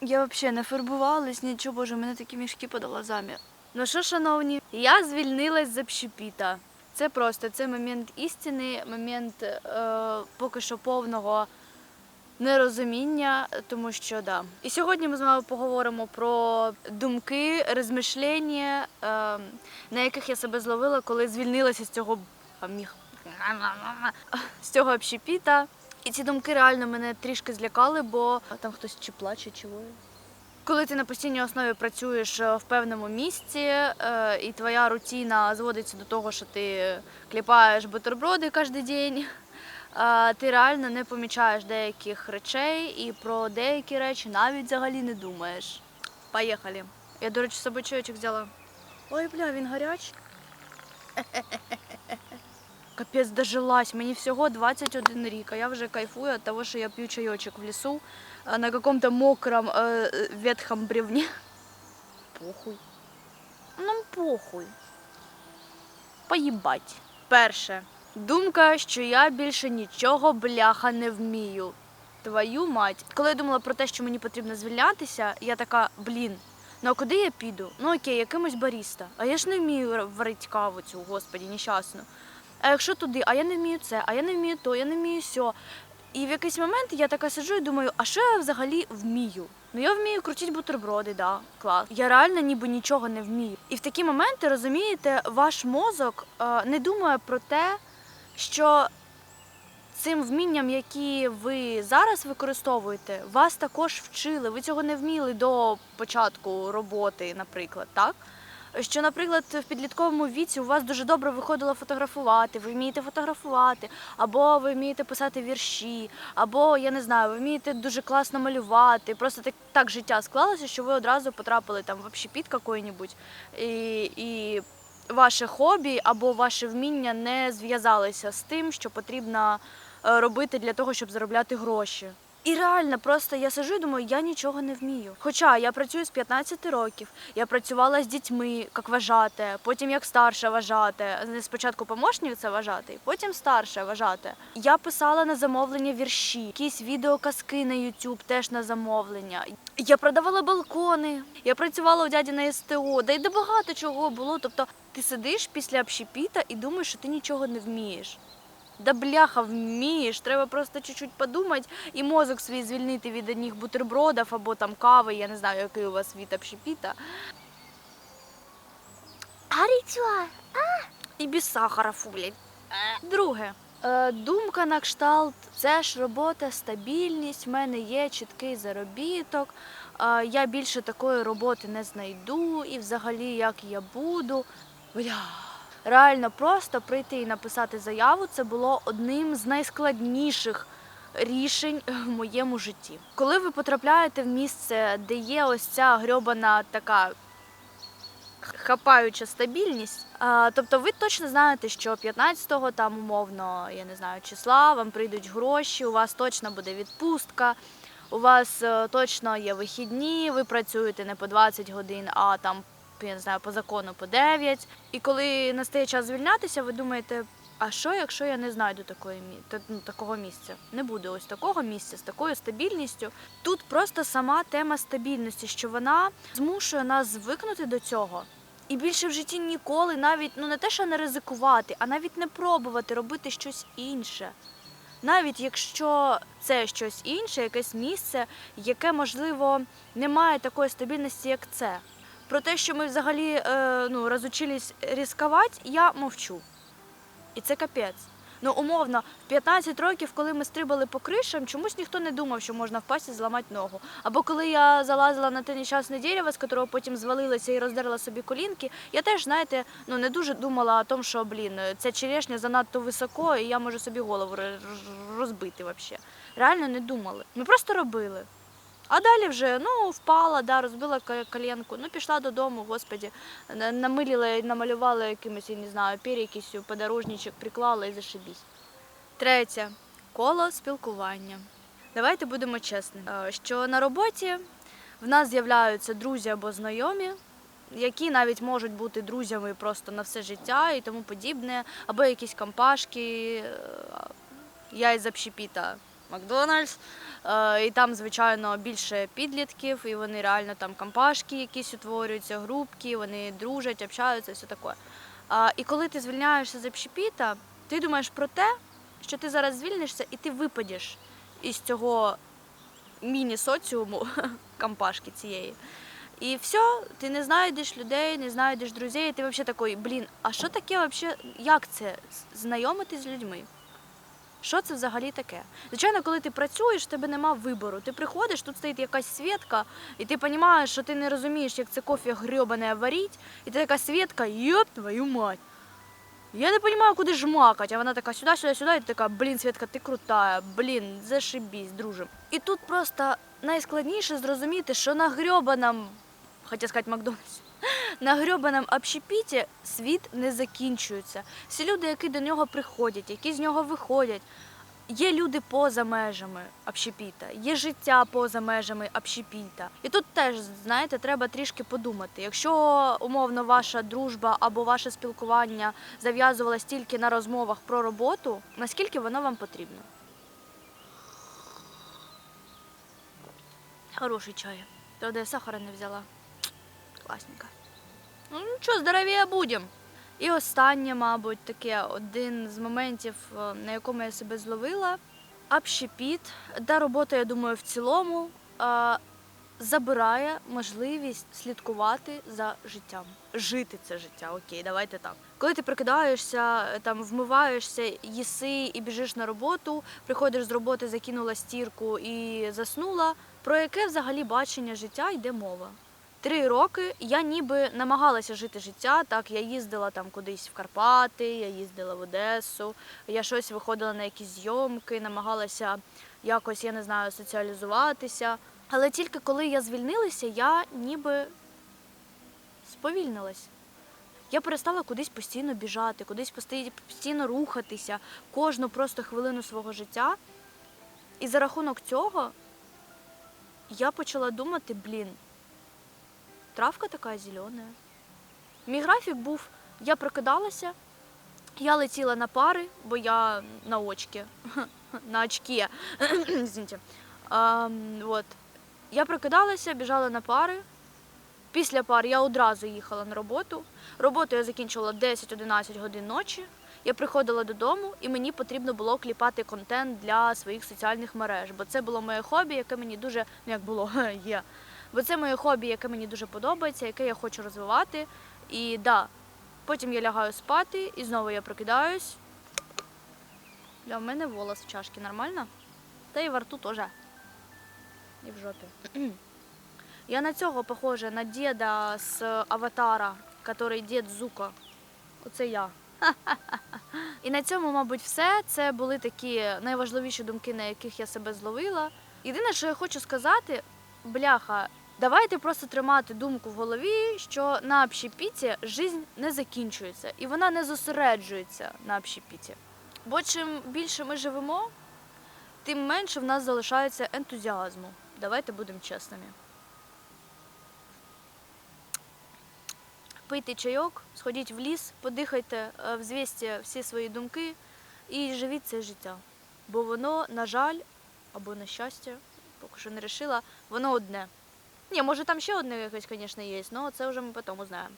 Я взагалі не фарбувалась, нічого, боже, мене такі мішки під глазами. Ну що, шановні, я звільнилась з общепіта. Це просто це момент істини, момент е, поки що повного нерозуміння, тому що да. І сьогодні ми з вами поговоримо про думки, розмишлення, е, на яких я себе зловила, коли звільнилася з цього з цього общепіта. І ці думки реально мене трішки злякали, бо там хтось чи плаче, чи воє. Коли ти на постійній основі працюєш е, в певному місці, е, і твоя рутина зводиться до того, що ти кліпаєш бутерброди кожен день, ти реально не помічаєш деяких речей і про деякі речі навіть взагалі не думаєш. Поїхали. Я, до речі, чайочок взяла. Ой, бля, він гарячий. Капець дожилась. Мені всього 21 рік, а я вже кайфую від того, що я п'ю чайочок в лісу на каком-то мокром э, ветхом бревне. Похуй. Нам похуй. Поїбать. Перше. Думка, що я більше нічого бляха не вмію. Твою мать. Коли я думала про те, що мені потрібно звільнятися, я така, блін, ну а куди я піду? Ну окей, якимось баріста. А я ж не вмію варити каву цю, господі, нещасну. А якщо туди, а я не вмію це, а я не вмію то, я не вмію сьо. І в якийсь момент я така сиджу і думаю, а що я взагалі вмію? Ну я вмію крутити бутерброди, да, клас. Я реально ніби нічого не вмію. І в такі моменти, розумієте, ваш мозок е, не думає про те, що цим вмінням, які ви зараз використовуєте, вас також вчили. Ви цього не вміли до початку роботи, наприклад, так? Що, наприклад, в підлітковому віці у вас дуже добре виходило фотографувати, ви вмієте фотографувати, або ви вмієте писати вірші, або я не знаю, ви вмієте дуже класно малювати. Просто так, так життя склалося, що ви одразу потрапили там в общепіт какой-нибудь, і, і ваше хобі або ваше вміння не зв'язалися з тим, що потрібно е, робити для того, щоб заробляти гроші. І реально, просто я сижу і думаю, я нічого не вмію. Хоча я працюю з 15 років, я працювала з дітьми як вважати, потім як старша вважати. Спочатку помощниця вважати, потім старша вважати. Я писала на замовлення вірші, якісь відеоказки на YouTube теж на замовлення. Я продавала балкони, я працювала у дяді на СТО, да й де багато чого було. Тобто ти сидиш після общепіта і думаєш, що ти нічого не вмієш. Да бляха, вмієш, треба просто чуть-чуть подумати і мозок свій звільнити від одних бутербродів або там кави, я не знаю, який у вас від общепіта. Гарячо, і без сахара фулять. Друге. Е, Думка на кшталт, це ж робота, стабільність, в мене є чіткий заробіток, е, я більше такої роботи не знайду, і взагалі як я буду. Бля. Реально просто прийти і написати заяву це було одним з найскладніших рішень в моєму житті. Коли ви потрапляєте в місце, де є ось ця грьобана така хапаюча стабільність. А, тобто ви точно знаєте, що 15-го там умовно, я не знаю, числа вам прийдуть гроші, у вас точно буде відпустка. У вас е, точно є вихідні, ви працюєте не по 20 годин, а там я не знаю, по закону по 9. І коли настає час звільнятися, ви думаєте, а що, якщо я не знайду такої ну, такого місця? Не буде ось такого місця з такою стабільністю. Тут просто сама тема стабільності, що вона змушує нас звикнути до цього. І більше в житті ніколи навіть ну не те, що не ризикувати, а навіть не пробувати робити щось інше. Навіть якщо це щось інше, якесь місце, яке, можливо, не має такої стабільності, як це. Про те, що ми взагалі е, ну, розучились ризикувати, я мовчу. І це капець. Ну, умовно, в 15 років, коли ми стрибали по кришам, чомусь ніхто не думав, що можна впасти і зламати ногу. Або коли я залазила на те нещасне дерево, з якого потім звалилася і роздерла собі колінки, я теж, знаєте, ну не дуже думала о тому, що блін, ця черешня занадто високо, і я можу собі голову розбити взагалі. Реально не думали. Ми просто робили. А далі вже ну впала, да, розбила коленку, ну пішла додому, господі, на- намилила і намалювала якимось, я не знаю, перекисю, подорожничок, приклала і зашибісь. Третє коло спілкування. Давайте будемо чесними, е, що на роботі в нас з'являються друзі або знайомі, які навіть можуть бути друзями просто на все життя і тому подібне, або якісь компашки. е, Я із общепіта Макдональдс. Е, І там, звичайно, більше підлітків, і вони реально там компашки якісь утворюються, групки, вони дружать, общаються, все таке. І коли ти звільняєшся з общепіта, ти думаєш про те, що ти зараз звільнишся і ти випадеш із цього міні-соціуму компашки цієї. І все, ти не знайдеш людей, не знайдеш друзей, і ти взагалі такий, блін, а що таке взагалі, як це знайомитись з людьми? Що це взагалі таке? Звичайно, коли ти працюєш, в тебе нема вибору. Ти приходиш, тут стоїть якась свідка, і ти розумієш, що ти не розумієш, як це кофе грьобане варить, і ти така свідка, йоп твою мать. Я не розумію, куди жмакать, а вона така сюди, сюди, сюди, і ти така, блін, Свідка, ти крутая, блін, зашибісь, дружим. І тут просто найскладніше зрозуміти, що на грьобаному, хотя сказати Макдональдс, на грьобаному общепіті світ не закінчується. Всі люди, які до нього приходять, які з нього виходять. Є люди поза межами общепіта, є життя поза межами общепіта. І тут теж, знаєте, треба трішки подумати. Якщо умовно ваша дружба або ваше спілкування зав'язувалось тільки на розмовах про роботу, наскільки воно вам потрібно? Хороший чай. Правда, я сахара не взяла. Класненько. Ну нічого, здоровіє будемо. І останнє, мабуть, таке один з моментів, е, на якому я себе зловила. Общепіт, та робота, я думаю, в цілому е, забирає можливість слідкувати за життям, жити це життя. Окей, давайте так. Коли ти прикидаєшся, е, там вмиваєшся, їси і біжиш на роботу, приходиш з роботи, закинула стірку і заснула. Про яке взагалі бачення життя йде мова? Три роки я ніби намагалася жити життя. Так, я їздила там кудись в Карпати, я їздила в Одесу, я щось виходила на якісь зйомки, намагалася якось, я не знаю, соціалізуватися. Але тільки коли я звільнилася, я ніби сповільнилась. Я перестала кудись постійно біжати, кудись постійно рухатися, кожну просто хвилину свого життя. І за рахунок цього я почала думати, блін, травка така зелена. Мій графік був, я прокидалася, я летіла на пари, бо я на очки, на очки. А, от. Я прокидалася, біжала на пари. Після пар я одразу їхала на роботу. Роботу я закінчила 10-11 годин ночі. Я приходила додому, і мені потрібно було кліпати контент для своїх соціальних мереж, бо це було моє хобі, яке мені дуже ну як було є. Бо це моє хобі, яке мені дуже подобається, яке я хочу розвивати. І да, потім я лягаю спати, і знову я прокидаюсь. Для мене волос в чашці нормально? Та і во рту теж. І в жопі. Я на цього похожа на діда з аватара, який дід Зука. Оце я. І на цьому, мабуть, все. Це були такі найважливіші думки, на яких я себе зловила. Єдине, що я хочу сказати, бляха, давайте просто тримати думку в голові, що на общепіті жизнь не закінчується і вона не зосереджується на общепіті. Бо чим більше ми живемо, тим менше в нас залишається ентузіазму. Давайте будемо чесними. Пийте чайок, сходіть в ліс, подихайте, е, взвісьте всі свої думки і живіть це життя. Бо воно, на жаль, або на щастя, поки що не вирішила, воно одне. Ні, може там ще одне якесь, звісно, є, але це вже ми потім узнаємо.